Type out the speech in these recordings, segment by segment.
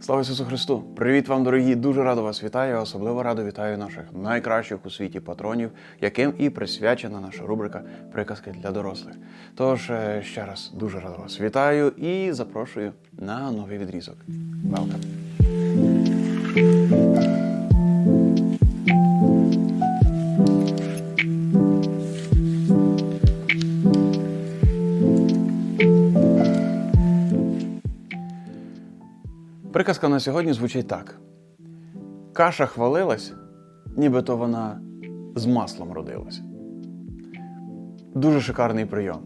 Слава Ісусу Христу! Привіт вам, дорогі! Дуже радо вас вітаю. Особливо радо вітаю наших найкращих у світі патронів, яким і присвячена наша рубрика Приказки для дорослих. Тож е, ще раз дуже радо вас вітаю і запрошую на новий відрізок. Welcome! Приказка на сьогодні звучить так: каша хвалилась, нібито вона з маслом родилася. Дуже шикарний прийом.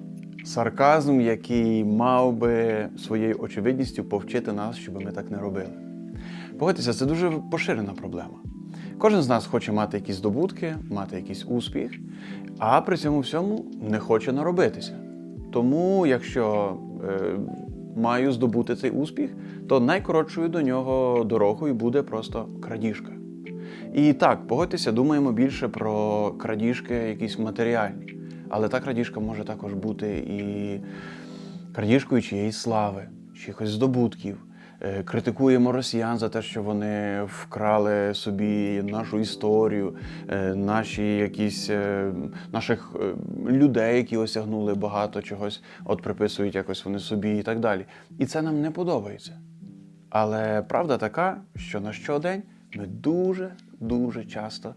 Сарказм, який мав би своєю очевидністю повчити нас, щоб ми так не робили. Погодьтеся, це дуже поширена проблема. Кожен з нас хоче мати якісь здобутки, мати якийсь успіх, а при цьому всьому не хоче наробитися. Тому, якщо е, маю здобути цей успіх, то найкоротшою до нього дорогою буде просто крадіжка. І так, погодьтеся, думаємо більше про крадіжки якісь матеріальні. Але та крадіжка може також бути і крадіжкою чиєїсь слави, чихось здобутків. Е, Критикуємо росіян за те, що вони вкрали собі нашу історію, е, наші якісь е, наших людей, які осягнули багато чогось, от приписують якось вони собі і так далі. І це нам не подобається. Але правда така, що на щодень ми дуже дуже часто,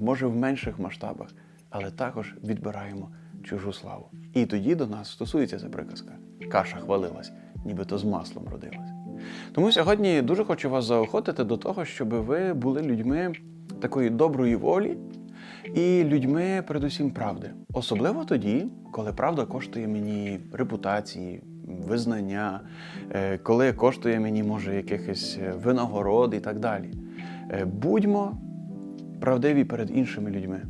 може в менших масштабах, але також відбираємо чужу славу. І тоді до нас стосується ця приказка. Каша хвалилась, нібито з маслом родилась. Тому сьогодні дуже хочу вас заохотити до того, щоб ви були людьми такої доброї волі і людьми, передусім, правди. Особливо тоді, коли правда коштує мені репутації, визнання, е, коли коштує мені, може, якихось е, винагород і так далі. Е, Будьмо правдиві перед іншими людьми,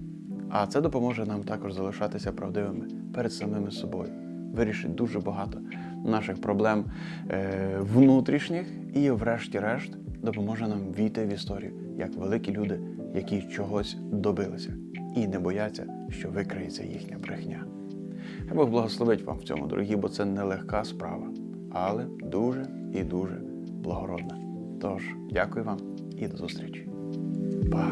а це допоможе нам також залишатися правдивими перед самими собою. Вирішить дуже багато наших проблем е, внутрішніх і, врешті-решт, допоможе нам війти в історію як великі люди, які чогось добилися і не бояться, що викриється їхня брехня. Хай Бог благословить вам в цьому, дорогі, бо це нелегка справа, але дуже і дуже благородна. Тож, дякую вам і до зустрічі. Па!